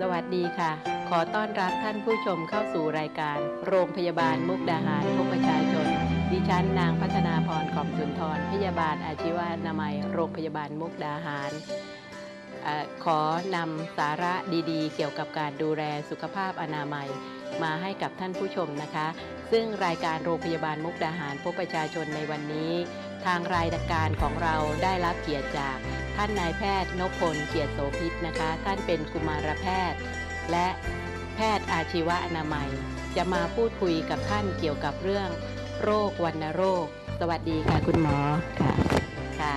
สวัสดีค่ะ ขอต้อนรับท่านผู้ชมเข้าสู่รายการ โรงพยาบาลมุกดาหารพบประชาชน ดิฉันนางพัฒนาพรกล่อมสุนทร พยาบาลอาชีวนามัย โรงพยาบาลมุกดาหารอขอนำสาระดีๆ เกี่ยวกับการดูแลสุขภาพอนามัย มาให้กับท่านผู้ชมนะคะ ซึ่งรายการโรงพยาบาลมุกดาหารพบประชาชนในวันนี้ ทางรายการของเราได้รับเกียรติจาก ท่านนายแพทย์นพพลเกียรติโสพิษนะคะ ท่านเป็นกุมารแพทย์ และแพทย์อาชีวอนามัย จะมาพูดคุยกับท่านเกี่ยวกับเรื่อง โรควัณโรค สวัสดีค่ะคุณหมอค่ะค่ะ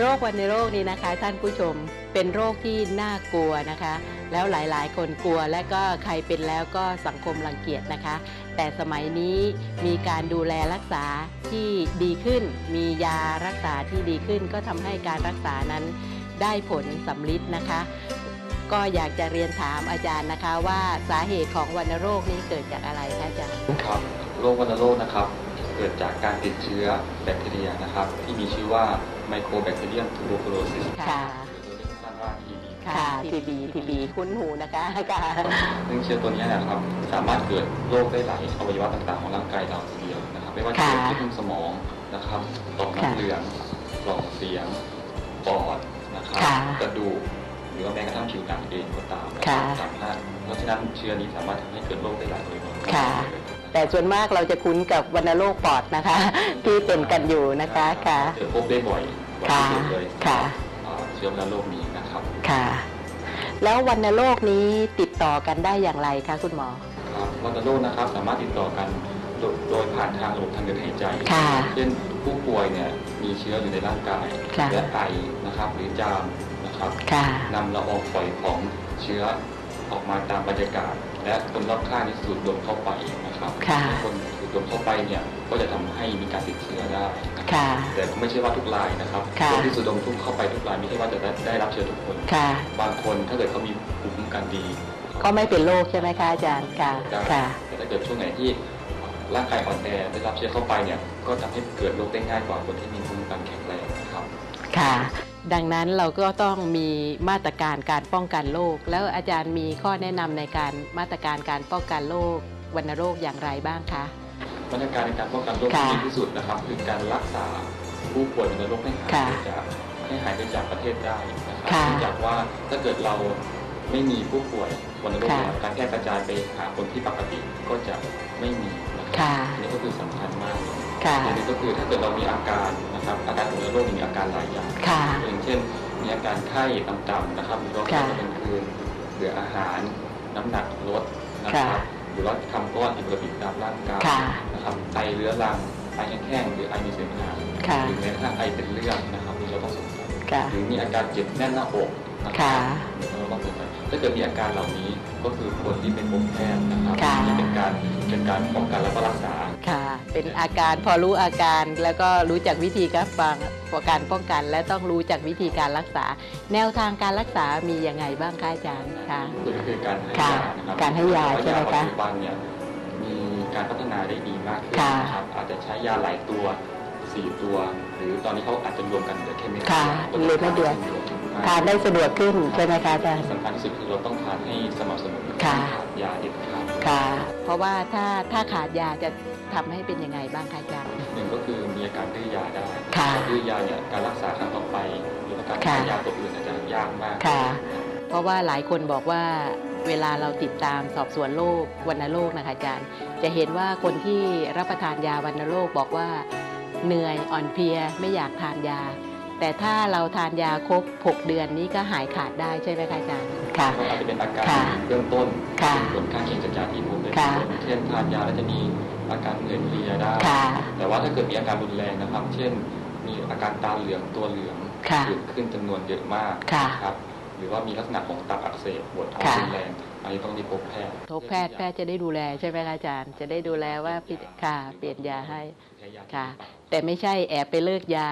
โรควัณโรคนี้นะคะ ท่านผู้ชมเป็นโรคที่น่ากลัวนะคะ แล้วหลายๆ คนกลัวและก็ใครเป็นแล้วก็สังคมรังเกียจนะคะ แต่สมัยนี้มีการดูแลรักษาที่ดีขึ้น มียารักษาที่ดีขึ้น ก็ทำให้การรักษานั้นได้ผลสำลิดนะคะ ก็อยากจะเรียนถามอาจารย์นะคะ ว่าสาเหตุของวัณโรคนี้เกิดจากอะไรคะอาจารย์ครับโรควัณโรคนะครับ เกิดจากการติดเชื้อแบคทีเรียนะครับ ที่มีชื่อว่า ไมโครแบคทีเรียมทูโบคูโลซิสค่ะหรือเรียกสั้นว่า TB ค่ะ TB TB คุ้นหูนะคะค่ะซึ่งเชื้อตัวนี้นะครับ สามารถเกิดโรคได้หลายอวัยวะต่างๆของร่างกายเราทีเดียวนะครับ ไม่ว่าจะเป็นค่ะที่หุ้มสมองนะครับต่อมค่ะน้ำเหลืองหลอดเสียงปอดนะครับค่ะกระดูกหรือว่าแม้กระทั่งผิวหนังเองก็ตามนะคค่ะรับสามารถเพราะฉะนั้นเชื้อนี้สามารถทำให้เกิดโรคได้หลายอวัยวะค่ะ แต่ส่วนมากเราจะคุ้นกับวัณโรคปอดนะคะ ที่เป็นกันอยู่นะคะค่ะเจอพบได้บ่อยบ่อยค่ะที่สุดเลยค่ะอ่าเชื้อวัณโรคนี้นะครับค่ะ แล้ววัณโรคนี้ติดต่อกันได้อย่างไรคะคุณหมอครับวัณโรคนะครับสามารถติดต่อกันโดยโดยผ่านทางระบบทางเดินหายใจค่ะเช่นผู้ป่วยเนี่ยมีเชื้ออยู่ในร่างกายค่ะและไอนะครับหรือจามนะครับค่ะนำละอองฝอยของเชื้อออกมาตามบรรยากาศ และคนรอบข้างนี่สูดดมเข้าไปนะครับค่ะคนสูดดมเข้าไปเนี่ยก็จะทำให้มีการติดเชื้อได้นะครับค่ะแต่ก็ไม่ใช่ว่าทุกรายนะครับค่ะคนที่สูดดมทุกเข้าไปทุกรายไม่ใช่ว่าจะได้ได้รับเชื้อทุกคนค่ะบางคนถ้าเกิดเขามีภูมิคุ้มกันดี ก็ไม่เป็นโรคใช่ไหมคะอาจารย์ค่ะได้ค่ะแต่ถ้าเกิดช่วงไหนที่ร่างกายอ่อนแอได้รับเชื้อเข้าไปเนี่ยก็ทำให้เกิดโรคได้ง่ายกว่าคนที่มีภูมิคุ้มกันแข็งแรงนะครับค่ะ ดังนั้นเราก็ต้องมีมาตรการการป้องกันโรคแล้วอาจารย์มีข้อแนะนำในการมาตรการการป้องกันโรควัณโรคอย่างไรบ้างคะมาตรการในการป้องกันโรคค่ะที่ดีที่สุดนะครับ คือการรักษาผู้ป่วยในโรคให้หายค่ะไปจากให้หายไปจากประเทศได้นะครัค่ะเนื่องจากว่าถ้าเกิดเราไม่มีผู้ป่วยวัณโรคค่ะเนี่ยการแพร่กระจายไปหาคนที่ปกติก็จะไม่มีนะครัค่ะอันนี้ก็คือสำคัญมากเลย ค่ะอันนี้ก็คือถ้าเกิดเรามีอาการนะครับอาการของวัณโรคมีอาการหลายอย่างค่ะอย่างเช่น มีอาการไข้ต่ำๆนะครับหรือว่าไข้ค่ะตอนกลางคืนเบื่ออาหารน้ำหนักลดนะครับค่ะหรือว่าทำก้อนผิดปกติตามร่างกายค่ะนะครับไอเรื้อรังไอแห้งๆหรือไอมีเสมหะค่ะหรือแม้กระทั่งไอเป็นเลือดนะครับที่เราต้องสงสัยค่ะหรือมีอาการเจ็บแน่นหน้าอกนะครัค่ะเราต้องสงสัยถ้าเกิดมีอาการเหล่านี้ก็คือควรที่เป็นพบแพทย์นะครับค่ะนี่เป็นการเป็นการป้องกันแล้วก็รักษาค่ะ เป็นอาการพอรู้อาการแล้วก็รู้จักวิธีการฟังการป้องกัน และต้องรู้จักวิธีการรักษา แนวทางการรักษามียังไงบ้างคะอาจารย์คะก็คือการให้ค่ะยานะครับการให้ยาใช่ไหมคะปัจจุบันเนี่ยมีการพัฒนาได้ดีมากขึ้นค่ะนะครับอาจจะใช้ยาหลายตัวสี่ตัว หรือตอนนี้เขาอาจจะรวมกันเหลือแค่เม็ดค่ะเดียวเหลือเม็ดเดียวทานได้สะดวกขึ้นใช่ไหมคะอาจารย์ที่สำคัญที่สุดคือเราต้องทานให้สม่ำเสมอค่ะขาดยาเด็ดขาดค่ะ เพราะว่าถ้าถ้าขาดยาจะ ทำให้เป็นยังไงบ้างคะอาจารย์หนึ่งก็คือมีอาการดื้อยาได้ค่ะดื้อยาเนี่ยการรักษาครั้งต่อไปหรือว่าการค่ะใช้ยาตัวอื่นอาจจะยากมากค่ะ เพราะว่าหลายคนบอกว่าเวลาเราติดตามสอบสวนโรควัณโรคนะคะอาจารย์ จะเห็นว่าคนที่รับประทานยาวัณโรคบอกว่าเหนื่อยอ่อนเพลียไม่อยากทานยา แต่ถ้าเราทานยาครบ 6 เดือนนี้ก็หายขาดได้ใช่ไหมคะอาจารย์ค่ะก็อาจจะเป็นอาการค่ะเบื้องต้นค่ะเป็นผลข้างเคียงจากยาที่ผมได้ค่ะเช่นทานยาแล้วจะมีอาการเหนื่อยเพลียได้ค่ะแต่ว่าถ้าเกิดมีอาการรุนแรงนะครับ เช่น มีอาการตาเหลืองตัวเหลืองค่ะผื่นขึ้นจำนวนเยอะมากค่ะนะครับหรือว่ามีลักษณะของตับอักเสบปวดท้องค่ะรุนแรงอันนี้ต้องรีบพบแพทย์ทบแพทย์แพทย์จะได้ดูแลใช่ไหมคะอาจารย์ จะได้ดูแลว่าพี่ค่ะเปลี่ยนยาให้ใช้ยาค่ะ แต่ไม่ใช่แอบไปเลิกยา